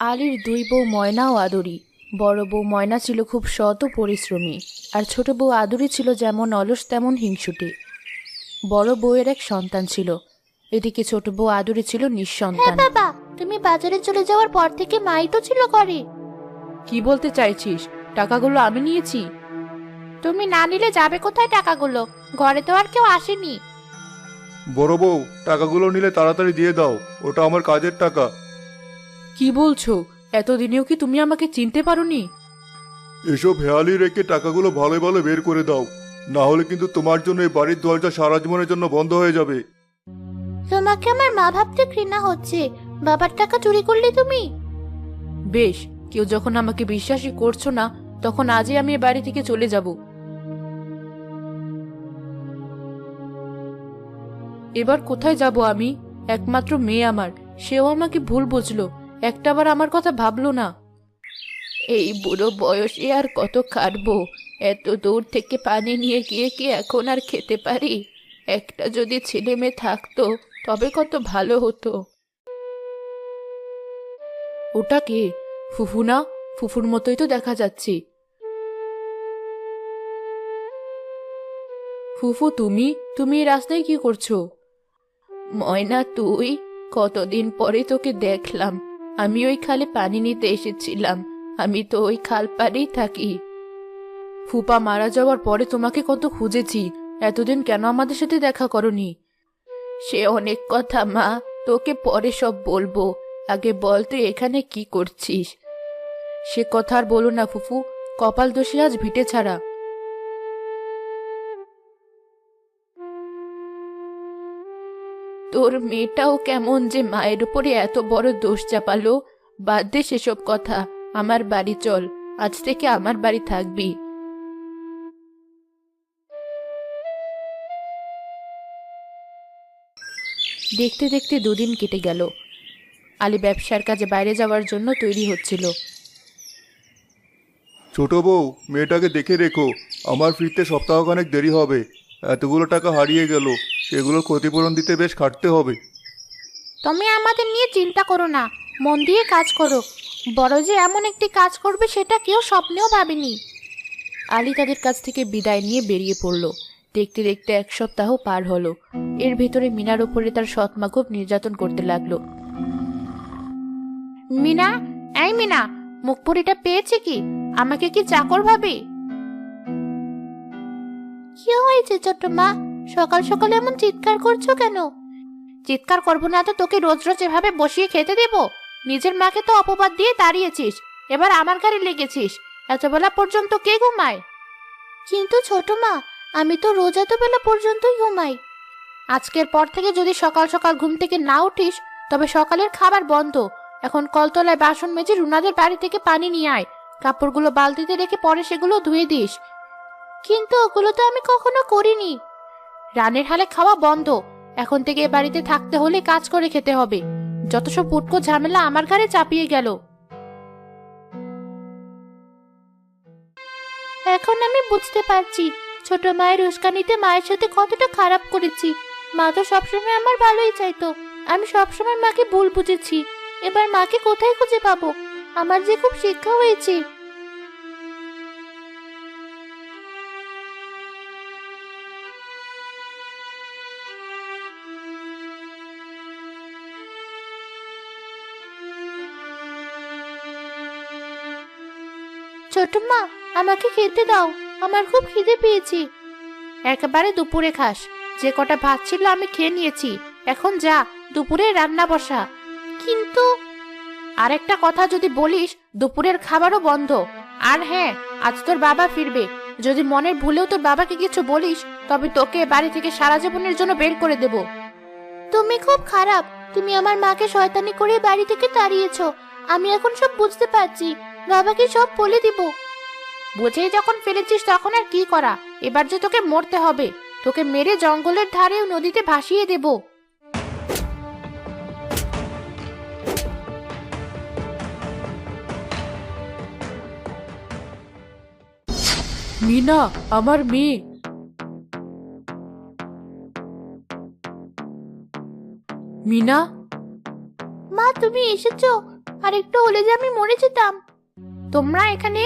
আলীর দুই বউ ময়না ও আদরি। বড় বউ ময়না ছিল খুব সৎ ও পরিশ্রমী আর ছোট বউ আদরি ছিল যেমন অলস তেমন হিংসুটে। বড় বউয়ের এক সন্তান ছিল এদিকে ছোট বউ আদরি ছিল নিঃসন্তান। হ্যাঁ বাবা তুমি বাজারে চলে যাওয়ার পর থেকে মাই তো ছিল ঘরে। কি বলতে চাইছিস? টাকাগুলো আমি নিয়েছি। তুমি না নিলে যাবে কোথায় টাকাগুলো? ঘরে তো আর কেউ আসেনি। বড় বউ টাকাগুলো নিলে তাড়াতাড়ি দিয়ে দাও ওটা আমার কাজের টাকা। কি বলছো? এতদিনেও কি তুমি আমাকে চিনতে পারোনি? এসব হেয়ালি রেখে টাকাগুলো ভালো ভালো বের করে দাও। না হলে কিন্তু তোমার জন্য এই বাড়ির দরজা সারা জীবনের জন্য বন্ধ হয়ে যাবে। তোমাকে আমার মা ভাবতে ঘৃণা হচ্ছে। বাবার টাকা চুরি করলে তুমি? বেশ কেউ যখন আমাকে বিশ্বাসই করছ না তখন আজই আমি এ বাড়ি থেকে চলে যাব। এবার কোথায় যাব আমি? একমাত্র মেয়ে আমার সেও আমাকে ভুল বুঝলো। একটাবার আমার কথা ভাবলো না। এই বুড়ো বয়সে আর কত খাটবো? এত দূর থেকে পানি নিয়ে গিয়ে কি এখন আর খেতে পারি? একটা যদি ছেলে মেয়ে থাকতো, তবে কত ভালো হতো। ওটা কে? ফুফু না? ফুফুর মতোই তো দেখা যাচ্ছে। ফুফু, তুমি? তুমি এই রাস্তায় কি করছ? ময়না, তুই? কতদিন পরে তোকে দেখলাম। আমি ওই খালে পানি নিতে এসেছিলাম। আমি তো ওই খাল পাড়েই থাকি। ফুপা মারা যাওয়ার পরে তোমাকে কত খুঁজেছি। এতদিন কেন আমাদের সাথে দেখা করনি? সে অনেক কথা, মা। তোকে পরে সব বলব। আগে বল তুই এখানে কি করছিস? সে কথা আর বলো না ফুফু। কপাল দোষী আজ ভিটে ছাড়া। তোর মেয়েটাও কেমন যে মায়ের উপরে এত বড় দোষ চাপালো? বাদ দে সেসব কথা, আমার বাড়ি চল, আজ থেকে আমার বাড়ি থাকবি। দেখতে দেখতে দুদিন কেটে গেল। আলী ব্যবসার কাজে বাইরে যাওয়ার জন্য তৈরি হচ্ছিল। ছোট বউ, মেয়েটাকে দেখে রেখো, আমার ফিরতে সপ্তাহখানেক দেরি হবে, এতগুলো টাকা হারিয়ে গেল। সেগুলোর ক্ষতিপূরণ দিতে বেশ খাটতে হবে। তুমি আমাদের নিয়ে চিন্তা করো না। মন দিয়ে কাজ করো। বড় যে এমন একটি কাজ করবে সেটা কেউ স্বপ্নেও ভাবেনি। আলী তাদের কাছ থেকে বিদায় নিয়ে বেরিয়ে পড়ল। দেখতে দেখতে এক সপ্তাহ পার হলো। এর ভেতরে মিনার উপরে তার সৎমা খুব নির্যাতন করতে লাগল। মিনা এই মিনা মুখপুরিটা পেয়েছে কি? আমাকে কি চাকর ভাবে? কি হয়েছে ছোট মা? সকাল সকাল এমন চিৎকার করছ কেন? চিৎকার করব না তো তোকে রোজ রোজ এভাবে বসিয়ে খেতে দেব? নিজের মাকে তো অপবাদ দিয়ে দাঁড়িয়েছিস এবার আমার গাড়ি লেগেছিস এত বেলা পর্যন্ত কে ঘুমায়? কিন্তু ছোট মা আমি তো রোজ এত বেলা পর্যন্তই ঘুমাই। আজকের পর থেকে যদি সকাল সকাল ঘুম থেকে না উঠিস তবে সকালের খাবার বন্ধ। এখন কলতলায় বাসন মেজে রুনাদের বাড়ি থেকে পানি নিয়ে আয়। কাপড়গুলো বালতিতে রেখে পরে সেগুলো ধুয়ে দিস। কিন্তু ওগুলো তো আমি কখনো করিনি। রানের হালে খাওয়া বন্ধ। এখন থেকে এ বাড়িতে থাকতে হলে কাজ করে খেতে হবে। যত সব পুটকো ঝামেলা আমার ঘাড়ে চাপিয়ে গেল। এখন আমি বুঝতে পারছি, ছোট মায়ের উস্কানিতে মায়ের সাথে কতটা খারাপ করেছি। মা তো সবসময় আমার ভালোই চাইতো। আমি সবসময় মাকে ভুল বুঝেছি। এবার মাকে কোথায় খুঁজে পাবো? আমার যে খুব শিক্ষা হয়েছে। ছোট আমাকে খেতে দাও। আমার খুব খিদে পেয়েছি। একেবারে দুপুরে খাস। যে কটা ভাত ছিল আমি খেয়ে নিয়েছি। এখন যা, দুপুরে রান্না বসা। কিন্তু আরেকটা কথা যদি বলিস, দুপুরের খাবারও বন্ধ। আর হ্যাঁ আজ তোর বাবা ফিরবে। যদি মনের ভুলেও তোর বাবাকে কিছু বলিস, তবে তোকে বাড়ি থেকে সারা জীবনের জন্য বের করে দেব। তুমি খুব খারাপ। তুমি আমার মাকে শয়তানি করে বাড়ি থেকে তাড়িয়েছো। আমি এখন সব বুঝতে পারছি। বাবাকে সব বলে দিব। বুঝেই যখন ফেলেছিস তখন আর কি করা? এবার যে তোকে মরতে হবে তোকে মেরে জঙ্গলের ধারে নদীতে ভাসিয়ে দেব। মিনা আমার মেয়ে। মিনা? মা তুমি এসেছ। আর একটু হলে যে আমি মরে যেতাম। তোমরা এখানে?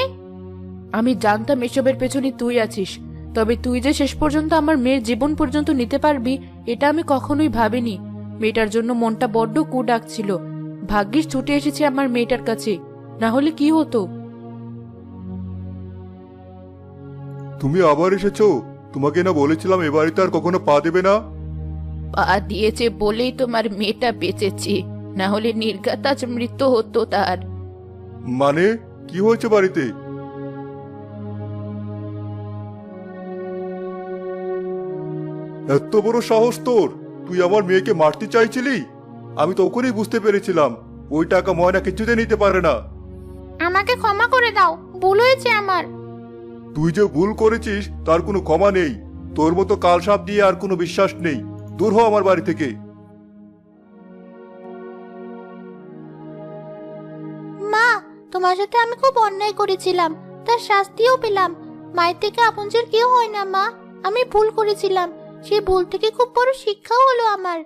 আমি জানতাম এসবের পেছনে তুই আছিস তবে তুই যে শেষ পর্যন্ত আমার মেয়ের জীবন পর্যন্ত নিতে পারবি এটা আমি কখনোই ভাবিনি। মেয়েটার জন্য মনটা বড্ড কু ডাকছিল ভাগ্যিস ছুটে এসেছে আমার মেয়েটার কাছে। না হলে কি হতো? তুমি আবার এসেছ? তোমাকে না বলেছিলাম এ বাড়িতে আর কখনো পা দেবে না? পা দিয়েছে বলেই তোমার মেয়েটা বেঁচেছে। না হলে নির্গাত আজ মৃত্যু হতো তার। মানে? কি হয়েছে বাড়িতে? এত বড় সাহস তোর। তুই আমার মেয়েকে মারতে চাইছিলি? আমি তখনই বুঝতে পেরেছিলাম। ওই টাকা ময়না কিছুতে নিতে পারে না। আমাকে ক্ষমা করে দাও। ভুল হয়েছে আমার। তুই যে ভুল করেছিস তার কোনো ক্ষমা নেই। তোর মতো কাল সাপ দিয়ে আর কোনো বিশ্বাস নেই। দূর হ আমার বাড়ি থেকে। তোমার সাথে আমি খুব অন্যায় করেছিলাম, তার শাস্তিও পেলাম। মায়ের থেকে আপনজন কেউ হয় না, মা। আমি ভুল করেছিলাম। সেই ভুল থেকে খুব বড় শিক্ষাও হলো আমার।